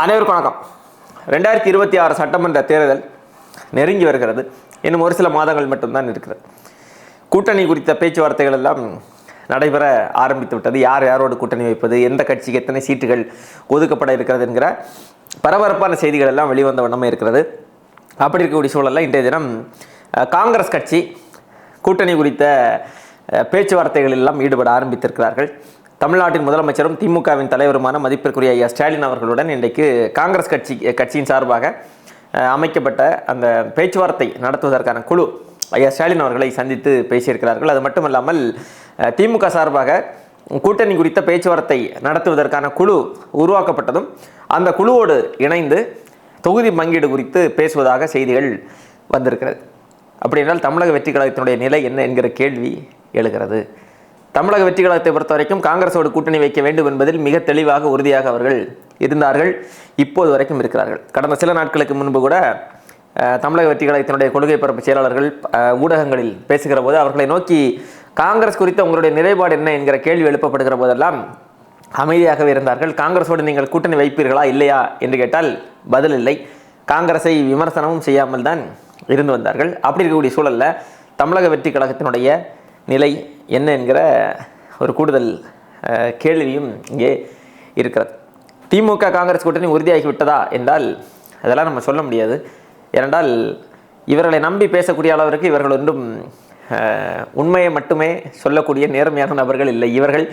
அனைவருக்கும் வணக்கம். ரெண்டாயிரத்தி இருபத்தி ஆறு சட்டமன்ற தேர்தல் நெருங்கி வருகிறது. இன்னும் ஒரு சில மாதங்கள் மட்டும்தான் இருக்கிறது. கூட்டணி குறித்த பேச்சுவார்த்தைகள் எல்லாம் நடைபெற ஆரம்பித்து விட்டது. யார் யாரோடு கூட்டணி வைப்பது எந்த கட்சிக்கு எத்தனை சீட்டுகள் ஒதுக்கப்பட இருக்கிறது என்கிற பரபரப்பான செய்திகள் எல்லாம் வெளிவந்த வண்ணமே இருக்கிறது. அப்படி இருக்கக்கூடிய சூழலில் இன்றைய தினம் காங்கிரஸ் கட்சி கூட்டணி குறித்த பேச்சுவார்த்தைகளெல்லாம் எல்லாம் ஈடுபட ஆரம்பித்திருக்கிறார்கள். தமிழ்நாட்டின் முதலமைச்சரும் திமுகவின் தலைவருமான மதிப்பிற்குரிய ஐயா ஸ்டாலின் அவர்களுடன் இன்றைக்கு காங்கிரஸ் கட்சி கட்சியின் சார்பாக அமைக்கப்பட்ட அந்த பேச்சுவார்த்தை நடத்துவதற்கான குழு ஐயா ஸ்டாலின் அவர்களை சந்தித்து பேசியிருக்கிறார்கள். அது மட்டுமல்லாமல் இல்லாமல் திமுக சார்பாக கூட்டணி குறித்த பேச்சுவார்த்தை நடத்துவதற்கான குழு உருவாக்கப்பட்டதும் அந்த குழுவோடு இணைந்து தொகுதி பங்கீடு குறித்து பேசுவதாக செய்திகள் வந்திருக்கிறது. அப்படி என்றால் தமிழக வெற்றி கழகத்தினுடைய நிலை என்ன என்கிற கேள்வி எழுகிறது. தமிழக வெற்றி கழகத்தை பொறுத்த வரைக்கும் காங்கிரஸோடு கூட்டணி வைக்க வேண்டும் என்பதில் மிக தெளிவாக உறுதியாக அவர்கள் இருந்தார்கள் இப்போது வரைக்கும் இருக்கிறார்கள். கடந்த சில நாட்களுக்கு முன்பு கூட தமிழக வெற்றி கழகத்தினுடைய கொள்கை பரப்பு செயலாளர்கள் ஊடகங்களில் பேசுகிற போது அவர்களை நோக்கி காங்கிரஸ் குறித்த உங்களுடைய நிலைப்பாடு என்ன? என்கிற கேள்வி எழுப்பப்படுகிற போதெல்லாம் அமைதியாகவே இருந்தார்கள். காங்கிரஸோடு நீங்கள் கூட்டணி வைப்பீர்களா இல்லையா? என்று கேட்டால் பதில் இல்லை. காங்கிரஸை விமர்சனமும் செய்யாமல் தான் இருந்து வந்தார்கள். அப்படி இருக்கக்கூடிய சூழலில் தமிழக வெற்றி கழகத்தினுடைய நிலை என்ன என்கிற ஒரு கூடுதல் கேள்வியும் இங்கே இருக்கிறது. திமுக காங்கிரஸ் கூட்டணி உறுதியாகி விட்டதா என்றால் அதெல்லாம் நம்ம சொல்ல முடியாது. ஏனென்றால் இவர்களை நம்பி பேசக்கூடிய அளவிற்கு இவர்கள் ஒன்றும் உண்மையை மட்டுமே சொல்லக்கூடிய நேர்மையான நபர்கள் இல்லை. இவர்கள்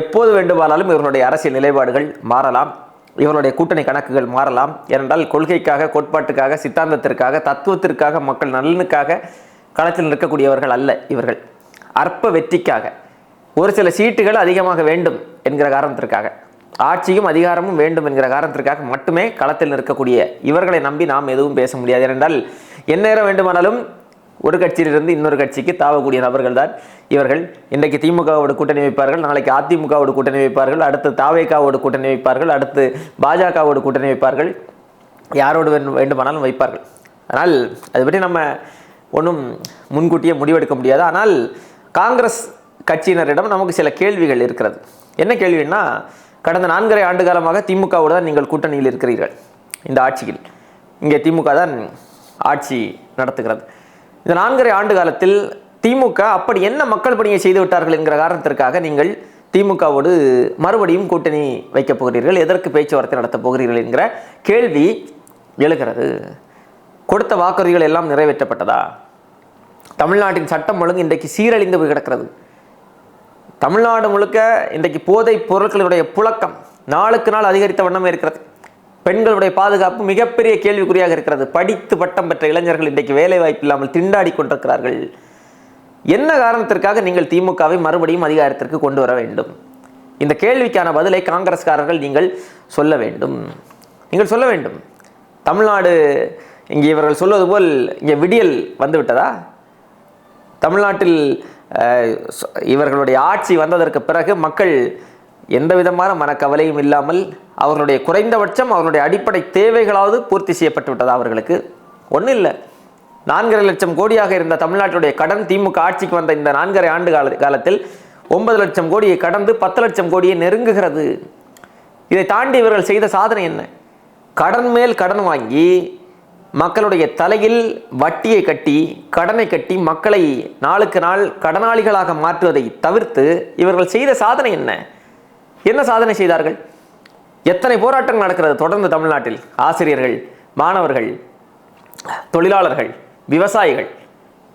எப்போது வேண்டுமானாலும் இவர்களுடைய அரசியல் நிலைப்பாடுகள் மாறலாம். இவர்களுடைய கூட்டணி கணக்குகள் மாறலாம். ஏனென்றால் கொள்கைக்காக கோட்பாட்டுக்காக சித்தாந்தத்திற்காக தத்துவத்திற்காக மக்கள் நலனுக்காக களத்தில் நிற்கக்கூடியவர்கள் அல்ல இவர்கள். அற்ப வெற்றிக்காக. ஒரு சில சீட்டுகள் அதிகமாக வேண்டும் என்கிற காரணத்திற்காக. ஆட்சியும் அதிகாரமும் வேண்டும் என்கிற காரணத்திற்காக மட்டுமே களத்தில் நிற்கக்கூடிய இவர்களை நம்பி நாம் எதுவும் பேச முடியாது. ஏனென்றால் எந்நேரம் வேண்டுமானாலும் ஒரு கட்சியிலிருந்து இன்னொரு கட்சிக்கு தாவக்கூடிய நபர்கள் தான் இவர்கள். இன்றைக்கு திமுகவோடு கூட்டணி வைப்பார்கள் நாளைக்கு அதிமுகவோடு கூட்டணி வைப்பார்கள் அடுத்து தாவேகாவோடு கூட்டணி வைப்பார்கள் அடுத்து பாஜகவோடு கூட்டணி வைப்பார்கள். யாரோடு வேண்டும் வேண்டுமானாலும் வைப்பார்கள். ஆனால் அது பற்றி நம்ம ஒன்றும் முன்கூட்டியே முடிவெடுக்க முடியாது. ஆனால் காங்கிரஸ் கட்சியினரிடம் நமக்கு சில கேள்விகள் இருக்கிறது. என்ன கேள்வின்னா கடந்த நான்கரை ஆண்டு காலமாக திமுகவோடு தான் நீங்கள் கூட்டணியில் இருக்கிறீர்கள். இந்த ஆட்சியில். இங்கே திமுக தான் ஆட்சி நடத்துகிறது. இந்த நான்கரை ஆண்டு காலத்தில் திமுக அப்படி என்ன மக்கள் பணியை செய்து விட்டார்கள் என்கிற காரணத்திற்காக நீங்கள் திமுகவோடு மறுபடியும் கூட்டணி வைக்கப் போகிறீர்கள் எதற்கு பேச்சுவார்த்தை நடத்தப் போகிறீர்கள் என்கிற கேள்வி எழுகிறது. கொடுத்த வாக்குறுதிகள் எல்லாம் நிறைவேற்றப்பட்டதா? தமிழ்நாட்டின் சட்டம் ஒழுங்கு இன்றைக்கு சீரழிந்து போய் கிடக்கிறது. தமிழ்நாடு முழுக்க இன்றைக்கு போதைப் பொருட்களுடைய புழக்கம் நாளுக்கு நாள் அதிகரித்த வண்ணமே இருக்கிறது. பெண்களுடைய பாதுகாப்பு மிகப்பெரிய கேள்விக்குறியாக இருக்கிறது. படித்து பட்டம் பெற்ற இளைஞர்கள் இன்றைக்கு வேலை வாய்ப்பு இல்லாமல் திண்டாடி கொண்டிருக்கிறார்கள். என்ன காரணத்திற்காக நீங்கள் திமுகவை மறுபடியும் அதிகாரத்திற்கு கொண்டு வர வேண்டும்? இந்த கேள்விக்கான பதிலை காங்கிரஸ்காரர்கள் நீங்கள் சொல்ல வேண்டும். நீங்கள் சொல்ல வேண்டும். தமிழ்நாடு இங்கே இவர்கள் சொல்வது போல் இங்கே விடியல் வந்துவிட்டதா? தமிழ்நாட்டில் இவர்களுடைய ஆட்சி வந்ததற்கு பிறகு மக்கள் எந்த விதமான மனக்கவலையும் இல்லாமல் அவர்களுடைய குறைந்தபட்சம் அவர்களுடைய அடிப்படை தேவைகளாவது பூர்த்தி செய்யப்பட்டு விட்டதா அவர்களுக்கு? ஒன்றும் இல்லை. நான்கரை லட்சம் கோடியாக இருந்த தமிழ்நாட்டுடைய கடன் திமுக ஆட்சிக்கு வந்த இந்த நான்கரை ஆண்டு கால காலத்தில் ஒன்பது லட்சம் கோடியை கடந்து பத்து லட்சம் கோடியை நெருங்குகிறது. இதை தாண்டி இவர்கள் செய்த சாதனை என்ன? கடன் மேல் கடன் வாங்கி மக்களுடைய தலையில் வட்டியை கட்டி கடனை கட்டி மக்களை நாளுக்கு நாள் கடனாளிகளாக மாற்றுவதை தவிர்த்து இவர்கள் செய்த சாதனை என்ன? என்ன சாதனை செய்தார்கள்? எத்தனை போராட்டங்கள் நடக்கிறது தொடர்ந்து தமிழ்நாட்டில்? ஆசிரியர்கள் மாணவர்கள் தொழிலாளர்கள் விவசாயிகள்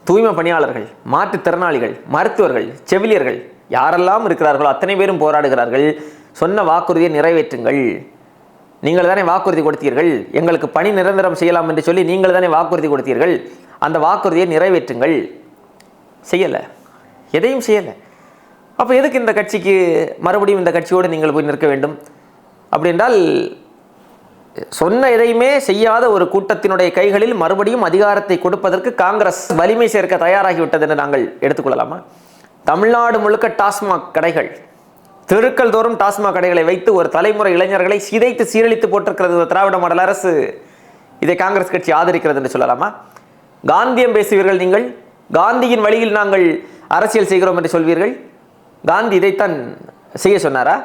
தூய்மை பணியாளர்கள் மாற்றுத்திறனாளிகள் மருத்துவர்கள் செவிலியர்கள் யாரெல்லாம் இருக்கிறார்களோ அத்தனை பேரும் போராடுகிறார்கள். சொன்ன வாக்குறுதியை நிறைவேற்றுங்கள். நீங்கள் தானே வாக்குறுதி கொடுத்தீர்கள்? எங்களுக்கு பணி நிரந்தரம் செய்யலாம் என்று சொல்லி நீங்கள் தானே வாக்குறுதி கொடுத்தீர்கள்? அந்த வாக்குறுதியை நிறைவேற்றுங்கள். செய்யலை. எதையும் செய்யலை. அப்போ எதுக்கு இந்த கட்சிக்கு மறுபடியும் இந்த கட்சியோடு நீங்கள் போய் நிற்க வேண்டும்? அப்படி என்றால் சொன்ன எதையுமே செய்யாத ஒரு கூட்டத்தினுடைய கைகளில் மறுபடியும் அதிகாரத்தை கொடுப்பதற்கு காங்கிரஸ் வலிமை சேர்க்க தயாராகிவிட்டது என்று நாங்கள் எடுத்துக்கொள்ளலாமா? தமிழ்நாடு முழுக்க டாஸ்மாக் கடைகள் தெருக்கள் தோறும் டாஸ்மாக் கடைகளை வைத்து ஒரு தலைமுறை இளைஞர்களை சிதைத்து சீரழித்து போட்டிருக்கிறது ஒரு திராவிட மாடல் அரசு. இதை காங்கிரஸ் கட்சி ஆதரிக்கிறது என்று சொல்லலாமா? காந்தியம் பேசுவீர்கள் நீங்கள் காந்தியின் வழியில் நாங்கள் அரசியல் செய்கிறோம் என்று சொல்வீர்கள். காந்தி இதைத்தான் செய்ய சொன்னாரா?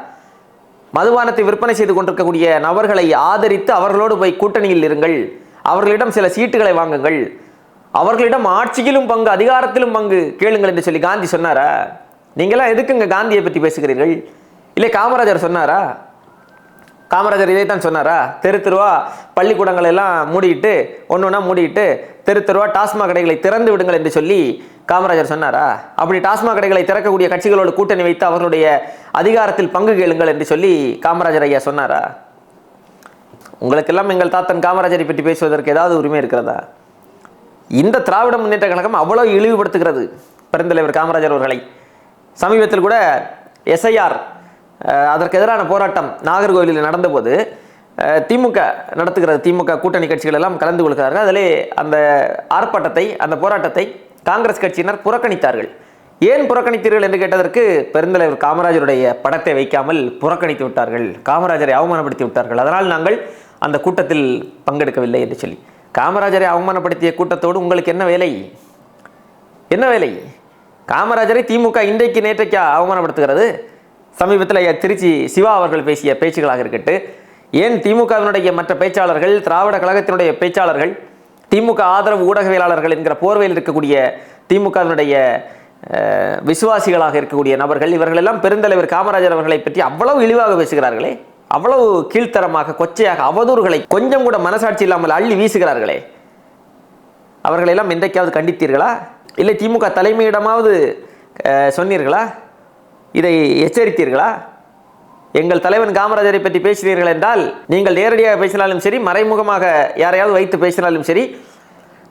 மதுபானத்தை விற்பனை செய்து கொண்டிருக்கக்கூடிய நபர்களை ஆதரித்து அவர்களோடு போய் கூட்டணியில் இருங்கள். அவர்களிடம் சில சீட்டுகளை வாங்குங்கள். அவர்களிடம் ஆட்சியிலும் பங்கு அதிகாரத்திலும் பங்கு கேளுங்கள் என்று சொல்லி காந்தி சொன்னாரா? நீங்களாம் எதுக்குங்க காந்தியை பற்றி பேசுகிறீர்கள்? இல்லை காமராஜர் சொன்னாரா? காமராஜர் இதை தான் சொன்னாரா? தெரு தெருவா பள்ளிக்கூடங்களை எல்லாம் மூடிட்டு ஒன்று ஒன்றா மூடிட்டு தெரு தெருவா டாஸ்மாக் கடைகளை திறந்து விடுங்கள் என்று சொல்லி காமராஜர் சொன்னாரா? அப்படி டாஸ்மாக் கடைகளை திறக்கக்கூடிய கட்சிகளோடு கூட்டணி வைத்து அவர்களுடைய அதிகாரத்தில் பங்கு கேளுங்கள் என்று சொல்லி காமராஜர் ஐயா சொன்னாரா? உங்களுக்கெல்லாம் எங்கள் தாத்தன் காமராஜரை பற்றி பேசுவதற்கு ஏதாவது உரிமை இருக்கிறதா? இந்த திராவிட முன்னேற்ற கழகம் அவ்வளோ இழிவுபடுத்துகிறது பெருந்தலைவர் காமராஜர் அவர்களை. சமீபத்தில் கூட எஸ்ஐஆர் அதற்கு எதிரான போராட்டம் நாகர்கோவிலில் நடந்தபோது திமுக நடத்துகிற திமுக கூட்டணி கட்சிகள் எல்லாம் கலந்து கொள்கிறார்கள். அதிலே அந்த ஆர்ப்பாட்டத்தை அந்த போராட்டத்தை காங்கிரஸ் கட்சியினர் புறக்கணித்தார்கள். ஏன் புறக்கணித்தீர்கள் என்று கேட்டதற்கு பெருந்தலைவர் காமராஜருடைய படத்தை வைக்காமல் புறக்கணித்து விட்டார்கள். காமராஜரை அவமானப்படுத்தி விட்டார்கள். அதனால் நாங்கள் அந்த கூட்டத்தில் பங்கெடுக்கவில்லை என்று சொல்லி. காமராஜரை அவமானப்படுத்திய கூட்டத்தோடு உங்களுக்கு என்ன வேலை? என்ன வேலை? காமராஜரை திமுக இன்றைக்கு நேற்றைக்கா அவமானப்படுத்துகிறது. சமீபத்தில் திருச்சி சிவா அவர்கள் பேசிய பேச்சுகளாக இருக்கட்டு. ஏன் திமுகவினுடைய மற்ற பேச்சாளர்கள் திராவிட கழகத்தினுடைய பேச்சாளர்கள் திமுக ஆதரவு ஊடகவியலாளர்கள் என்கிற போர்வையில் இருக்கக்கூடிய திமுகவினுடைய விசுவாசிகளாக இருக்கக்கூடிய நபர்கள் இவர்கள் எல்லாம் பெருந்தலைவர் காமராஜர் அவர்களை பற்றி அவ்வளவு இழிவாக பேசுகிறார்களே. அவ்வளவு கீழ்த்தரமாக கொச்சையாக அவதூறுகளை கொஞ்சம் கூட மனசாட்சி இல்லாமல் அள்ளி வீசுகிறார்களே. அவர்களெல்லாம் என்றைக்காவது கண்டித்தீர்களா? இல்லை திமுக தலைமையிடமாவது சொன்னீர்களா? இதை எச்சரித்தீர்களா? எங்கள் தலைவன் காமராஜரை பற்றி பேசினீர்கள் என்றால் நீங்கள் நேரடியாக பேசினாலும் சரி மறைமுகமாக யாரையாவது வைத்து பேசினாலும் சரி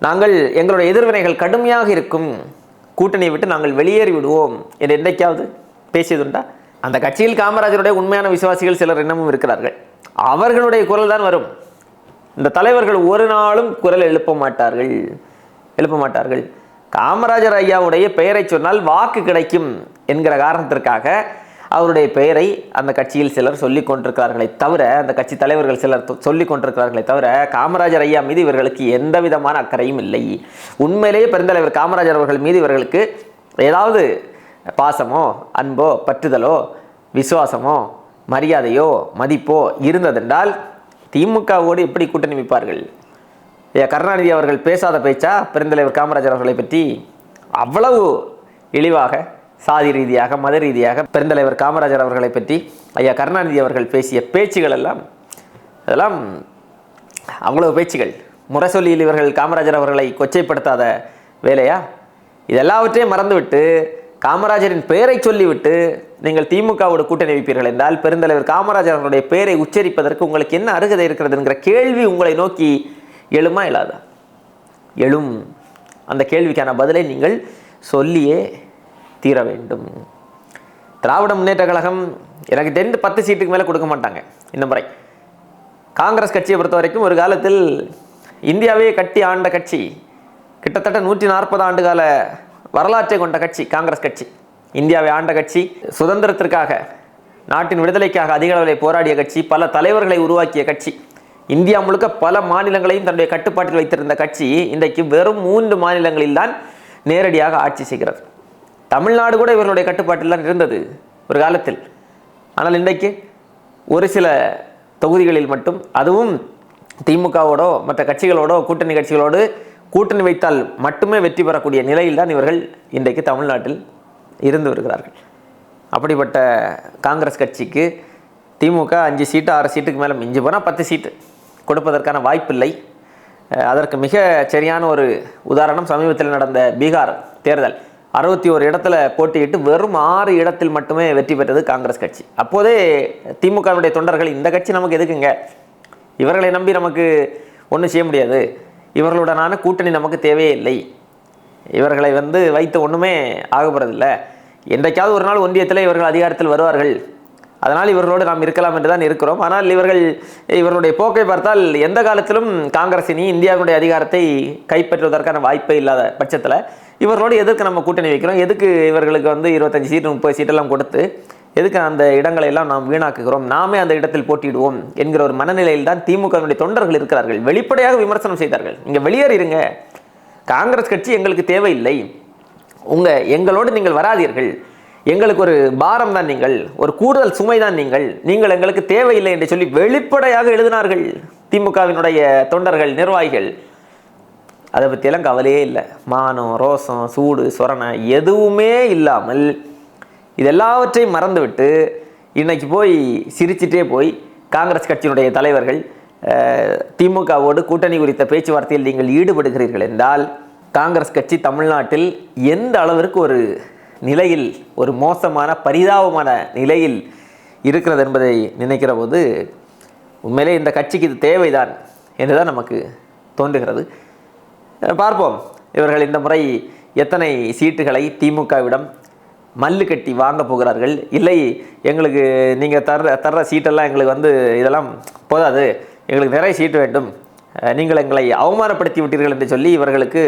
நாங்கள் எங்களுடைய எதிர்வினைகள் கடுமையாக இருக்கும். கூட்டணியை விட்டு நாங்கள் வெளியேறி விடுவோம் என்று என்றைக்காவது பேசியதுண்டா? அந்த கட்சியில் காமராஜருடைய உண்மையான விசுவாசிகள் சிலர் இன்னமும் இருக்கிறார்கள். அவர்களுடைய குரல் தான் வரும். இந்த தலைவர்கள் ஒரு நாளும் குரல் எழுப்ப மாட்டார்கள். எழுப்ப மாட்டார்கள். காமராஜர் ஐயாவுடைய பெயரை சொன்னால் வாக்கு கிடைக்கும் என்கிற காரணத்திற்காக அவருடைய பெயரை அந்த கட்சியில் சிலர் சொல்லி கொண்டிருக்கிறார்களே தவிர அந்த கட்சி தலைவர்கள் சிலர் சொல்லி கொண்டிருக்கிறார்களே தவிர காமராஜர் ஐயா மீது இவர்களுக்கு எந்த விதமான அக்கறையும் இல்லை. உண்மையிலேயே பெருந்தலைவர் காமராஜர் அவர்கள் மீது இவர்களுக்கு ஏதாவது பாசமோ அன்போ பற்றுதலோ விசுவாசமோ மரியாதையோ மதிப்போ இருந்ததென்றால் திமுகவோடு எப்படி கூட்டணி வைப்பார்கள்? கருணாநிதி அவர்கள் பேசாத பேச்சா? பெருந்தலைவர் காமராஜர் அவர்களை பற்றி அவ்வளவு இழிவாக சாதி ரீதியாக மத ரீதியாக பெருந்தலைவர் காமராஜர் அவர்களை பற்றி ஐயா கருணாநிதி அவர்கள் பேசிய பேச்சுகள் எல்லாம் அதெல்லாம் அவ்வளவு பேச்சுகள். முரசொலியில் இவர்கள் காமராஜர் அவர்களை கொச்சைப்படுத்தாத வேலையா? இதெல்லாவற்றையும் மறந்துவிட்டு காமராஜரின் பெயரை சொல்லிவிட்டு நீங்கள் திமுகவோடு கூட்டணி வைப்பீர்கள் என்றால் பெருந்தலைவர் காமராஜர் அவர்களுடைய பெயரை உச்சரிப்பதற்கு உங்களுக்கு என்ன அருகதை இருக்கிறது என்கிற கேள்வி உங்களை நோக்கி எழுமா இல்லாதா? எழும். அந்த கேள்விக்கான பதிலை நீங்கள் சொல்லியே தீர வேண்டும். திராவிட முன்னேற்ற கழகம் எனக்கு தெரிந்து பத்து சீட்டுக்கு மேலே கொடுக்க மாட்டாங்க இந்த முறை. காங்கிரஸ் கட்சியை பொறுத்த வரைக்கும் ஒரு காலத்தில் இந்தியாவே கட்டி ஆண்ட கட்சி கிட்டத்தட்ட நூற்றி நாற்பது ஆண்டு கால வரலாற்றை கொண்ட கட்சி காங்கிரஸ் கட்சி. இந்தியாவை ஆண்ட கட்சி சுதந்திரத்திற்காக நாட்டின் விடுதலைக்காக அதிக அளவில் போராடிய கட்சி பல தலைவர்களை உருவாக்கிய கட்சி. இந்தியா முழுக்க பல மாநிலங்களையும் தன்னுடைய கட்டுப்பாட்டில் வைத்திருந்த கட்சி இன்றைக்கு வெறும் மூன்று மாநிலங்களில் தான் நேரடியாக ஆட்சி செய்கிறது. தமிழ்நாடு கூட இவர்களுடைய கட்டுப்பாட்டில் தான் இருந்தது ஒரு காலத்தில். ஆனால் இன்றைக்கு ஒரு சில தொகுதிகளில் மட்டும் அதுவும் திமுகவோடோ மற்ற கட்சிகளோடோ கூட்டணி கட்சிகளோடு கூட்டணி வைத்தால் மட்டுமே வெற்றி பெறக்கூடிய நிலையில் தான் இவர்கள் இன்றைக்கு தமிழ்நாட்டில் இருந்து வருகிறார்கள். அப்படிப்பட்ட காங்கிரஸ் கட்சிக்கு திமுக அஞ்சு சீட்டு ஆறு சீட்டுக்கு மேலே மிஞ்சி போனால் பத்து சீட்டு. கொடுப்பதற்கான வாய்ப்பில்லை. அதற்கு மிக சரியான ஒரு உதாரணம் சமீபத்தில் நடந்த பீகார் தேர்தல். அறுபத்தி ஒரு இடத்துல போட்டியிட்டு வெறும் ஆறு இடத்தில் மட்டுமே வெற்றி பெற்றது காங்கிரஸ் கட்சி. அப்போதே திமுகவினுடைய தொண்டர்கள் இந்த கட்சி நமக்கு எதுக்குங்க? இவர்களை நம்பி நமக்கு ஒன்றும் செய்ய முடியாது. இவர்களுடனான கூட்டணி நமக்கு தேவையே இல்லை. இவர்களை வந்து வைத்து ஒன்றுமே ஆகப்படுறதில்லை என்றைக்காவது ஒரு நாள் ஒன்றியத்தில் இவர்கள் அதிகாரத்தில் வருவார்கள். அதனால் இவர்களோடு நாம் இருக்கலாம் என்று தான் இருக்கிறோம். ஆனால் இவர்கள் இவர்களுடைய போக்கை பார்த்தால் எந்த காலத்திலும் காங்கிரஸ் இனி இந்தியாவினுடைய அதிகாரத்தை கைப்பற்றுவதற்கான வாய்ப்பே இல்லாத பட்சத்தில் இவர்களோடு எதுக்கு நம்ம கூட்டணி வைக்கிறோம்? எதுக்கு இவர்களுக்கு வந்து இருபத்தஞ்சி சீட்டு முப்பது சீட்டெல்லாம் கொடுத்து எதுக்கு அந்த இடங்களை எல்லாம் நாம் வீணாக்குகிறோம்? நாமே அந்த இடத்தில் போட்டியிடுவோம் என்கிற ஒரு மனநிலையில் தான் திமுகவினுடைய தொண்டர்கள் இருக்கிறார்கள். வெளிப்படையாக விமர்சனம் செய்தார்கள். நீங்கள் வெளியேறிடுங்க காங்கிரஸ் கட்சி எங்களுக்கு தேவையில்லை. உங்கள் எங்களோடு நீங்கள் வராதீர்கள். எங்களுக்கு ஒரு பாரம் தான் நீங்கள் ஒரு கூடுதல் சுமை தான் நீங்கள். நீங்கள் எங்களுக்கு தேவையில்லை என்று சொல்லி வெளிப்படையாக எழுதினார்கள் திமுகவினுடைய தொண்டர்கள் நிர்வாகிகள். அதை பற்றியெல்லாம் கவலையே இல்லை. மானம் ரோசம் சூடு சொரணை எதுவுமே இல்லாமல் இதெல்லாவற்றையும் மறந்துவிட்டு இன்னைக்கு போய் சிரிச்சிட்டே போய் காங்கிரஸ் கட்சியினுடைய தலைவர்கள் திமுகவோடு கூட்டணி குறித்த பேச்சுவார்த்தையில் நீங்கள் ஈடுபடுகிறீர்கள் என்றால் காங்கிரஸ் கட்சி தமிழ்நாட்டில் எந்த அளவிற்கு ஒரு நிலையில் ஒரு மோசமான பரிதாபமான நிலையில் இருக்கிறது என்பதை நினைக்கிற போது உண்மையிலே இந்த கட்சிக்கு இது தேவைதான் என்றுதான் நமக்கு தோன்றுகிறது. பார்ப்போம். இவர்கள் இந்த முறை எத்தனை சீட்டுகளை திமுகவிடம் மல்லு கட்டி வாங்க போகிறார்கள்? இல்லை எங்களுக்கு நீங்கள் தர்ற தர்ற சீட்டெல்லாம் எங்களுக்கு வந்து இதெல்லாம் போதாது. எங்களுக்கு நிறைய சீட்டு வேண்டும். நீங்கள் எங்களை அவமானப்படுத்தி விட்டீர்கள் என்று சொல்லி இவர்களுக்கு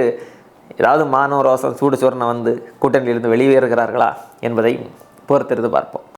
ஏதாவது மானோ ரோசம் சூடு சூரணம் வந்து கூட்டணியிலிருந்து வெளியேறுகிறார்களா என்பதை பொறுத்திருந்து பார்ப்போம்.